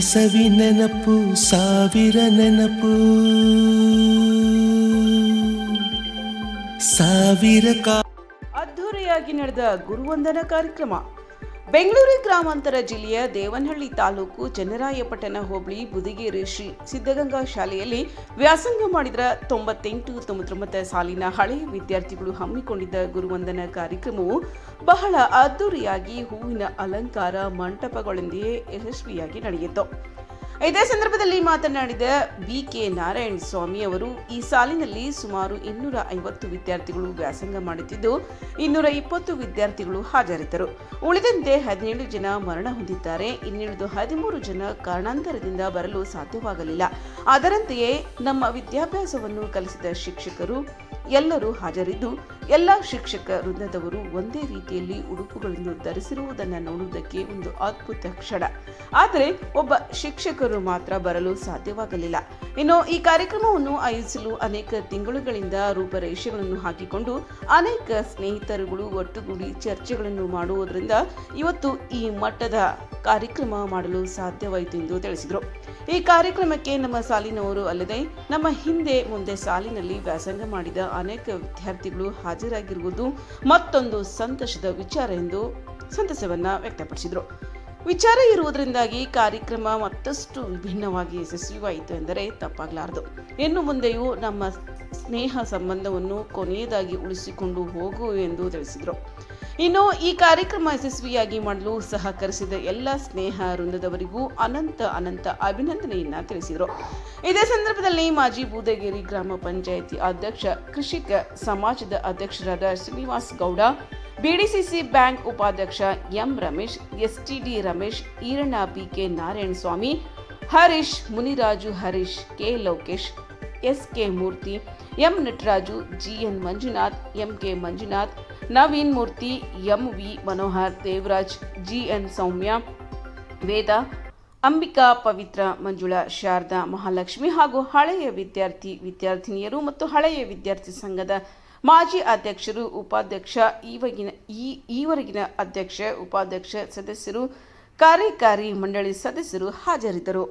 ಸವಿ ನೆನಪು ಸಾವಿರ ನೆನಪು. ಸಾವಿರ ಕಾ ಅದ್ಧೂರಿಯಾಗಿ ನಡೆದ ಗುರುವಂದನ ಕಾರ್ಯಕ್ರಮ. ಬೆಂಗಳೂರು ಗ್ರಾಮಾಂತರ ಜಿಲ್ಲೆಯ ದೇವನಹಳ್ಳಿ ತಾಲೂಕು ಚನ್ನರಾಯಪಟ್ಟಣ ಹೋಬಳಿ ಬುದಿಗೇರಿ ಶ್ರೀ ಸಿದ್ಧಗಂಗಾ ಶಾಲೆಯಲ್ಲಿ ವ್ಯಾಸಂಗ ಮಾಡಿದ ತೊಂಬತ್ತೆಂಟು ತೊಂಬತ್ತೊಂಬತ್ತ ಸಾಲಿನ ಹಳೆಯ ವಿದ್ಯಾರ್ಥಿಗಳು ಹಮ್ಮಿಕೊಂಡಿದ್ದ ಗುರುವಂದನ ಕಾರ್ಯಕ್ರಮವು ಬಹಳ ಅದ್ದೂರಿಯಾಗಿ ಹೂವಿನ ಅಲಂಕಾರ ಮಂಟಪಗಳೊಂದಿಗೆ ಯಶಸ್ವಿಯಾಗಿ ನಡೆಯಿತು. ಇದೇ ಸಂದರ್ಭದಲ್ಲಿ ಮಾತನಾಡಿದ ಬಿ ಕೆ ನಾರಾಯಣ ಸ್ವಾಮಿ ಅವರು, ಈ ಸಾಲಿನಲ್ಲಿ ಸುಮಾರು ಇನ್ನೂರ ಐವತ್ತು ವಿದ್ಯಾರ್ಥಿಗಳು ವ್ಯಾಸಂಗ ಮಾಡುತ್ತಿದ್ದು, ಇನ್ನೂರ ಇಪ್ಪತ್ತು ವಿದ್ಯಾರ್ಥಿಗಳು ಹಾಜರಿದ್ದರು. ಉಳಿದಂತೆ ಹದಿನೇಳು ಜನ ಮರಣ ಹೊಂದಿದ್ದಾರೆ. ಇನ್ನುಳಿದು ಹದಿಮೂರು ಜನ ಕಾರಣಾಂತರದಿಂದ ಬರಲು ಸಾಧ್ಯವಾಗಲಿಲ್ಲ. ಅದರಂತೆಯೇ ನಮ್ಮ ವಿದ್ಯಾಭ್ಯಾಸವನ್ನು ಕಲಿಸಿದ ಶಿಕ್ಷಕರು ಎಲ್ಲರೂ ಹಾಜರಿದ್ದು ಎಲ್ಲ ಶಿಕ್ಷಕ ವೃಂದದವರು ಒಂದೇ ರೀತಿಯಲ್ಲಿ ಉಡುಪುಗಳನ್ನು ಧರಿಸಿರುವುದನ್ನು ನೋಡುವುದಕ್ಕೆ ಒಂದು ಅದ್ಭುತ ಕ್ಷಣ. ಆದರೆ ಒಬ್ಬ ಶಿಕ್ಷಕರು ಮಾತ್ರ ಬರಲು ಸಾಧ್ಯವಾಗಲಿಲ್ಲ. ಇನ್ನು ಈ ಕಾರ್ಯಕ್ರಮವನ್ನು ಆಯೋಜಿಸಲು ಅನೇಕ ತಿಂಗಳುಗಳಿಂದ ರೂಪರೇಷೆಗಳನ್ನು ಹಾಕಿಕೊಂಡು ಅನೇಕ ಸ್ನೇಹಿತರುಗಳು ಒಟ್ಟುಗೂಡಿ ಚರ್ಚೆಗಳನ್ನು ಮಾಡುವುದರಿಂದ ಇವತ್ತು ಈ ಮಟ್ಟದ ಕಾರ್ಯಕ್ರಮ ಮಾಡಲು ಸಾಧ್ಯವಾಯಿತು ಎಂದು ತಿಳಿಸಿದರು. ಈ ಕಾರ್ಯಕ್ರಮಕ್ಕೆ ನಮ್ಮ ಸಾಲಿನವರು ಅಲ್ಲದೆ ನಮ್ಮ ಹಿಂದೆ ಮುಂದೆ ಸಾಲಿನಲ್ಲಿ ವ್ಯಾಸಂಗ ಮಾಡಿದ ಅನೇಕ ವಿದ್ಯಾರ್ಥಿಗಳು ಹಾಜರಾಗಿರುವುದು ಮತ್ತೊಂದು ಸಂತಸದ ವಿಚಾರ ಎಂದು ಸಂತಸವನ್ನ ವ್ಯಕ್ತಪಡಿಸಿದರು. ವಿಚಾರ ಇರುವುದರಿಂದಾಗಿ ಕಾರ್ಯಕ್ರಮ ಮತ್ತಷ್ಟು ವಿಭಿನ್ನವಾಗಿ ಯಶಸ್ವಿಯಾಯಿತು ಎಂದರೆ ತಪ್ಪಾಗಲಾರದು. ಇನ್ನು ಮುಂದೆಯೂ ನಮ್ಮ ಸ್ನೇಹ ಸಂಬಂಧವನ್ನು ಕೊನೆಯದಾಗಿ ಉಳಿಸಿಕೊಂಡು ಹೋಗು ಎಂದು ತಿಳಿಸಿದರು. ಇನ್ನು ಈ ಕಾರ್ಯಕ್ರಮ ಯಶಸ್ವಿಯಾಗಿ ಮಾಡಲು ಸಹಕರಿಸಿದ ಎಲ್ಲ ಸ್ನೇಹ ವೃಂದದವರಿಗೂ ಅನಂತ ಅನಂತ ಅಭಿನಂದನೆಯನ್ನ ತಿಳಿಸಿದರು. ಇದೇ ಸಂದರ್ಭದಲ್ಲಿ ಮಾಜಿ ಬೂದಗಿರಿ ಗ್ರಾಮ ಪಂಚಾಯಿತಿ ಅಧ್ಯಕ್ಷ, ಕೃಷಿಕ ಸಮಾಜದ ಅಧ್ಯಕ್ಷರಾದ ಶ್ರೀನಿವಾಸ್ ಗೌಡ, ಬಿಡಿಸಿಸಿ ಬ್ಯಾಂಕ್ ಉಪಾಧ್ಯಕ್ಷ M Ramesh, STD Ramesh, Iranna P K Narayana Swamy Harish, Muniraju Harish, K Lokesh S K Murthy M Nataraju G N Manjunath M K Manjunath, Naveen Murthy M V Manohar Devaraj, G N Soumya, Veda, Ambika Pavithra, Manjula, Sharada Mahalakshmi ಹಾಗೂ ಹಳೆಯ ವಿದ್ಯಾರ್ಥಿ ವಿದ್ಯಾರ್ಥಿನಿಯರು ಮತ್ತು ಹಳೆಯ ವಿದ್ಯಾರ್ಥಿ ಸಂಘದ ಮಾಜಿ ಅಧ್ಯಕ್ಷರು, ಉಪಾಧ್ಯಕ್ಷ, ಈವಗಿನ ಈ ಈವರೆಗಿನ ಅಧ್ಯಕ್ಷ, ಉಪಾಧ್ಯಕ್ಷ ಸದಸ್ಯರು, ಕಾರ್ಯಕಾರಿ ಮಂಡಳಿ ಸದಸ್ಯರು ಹಾಜರಿದ್ದರು.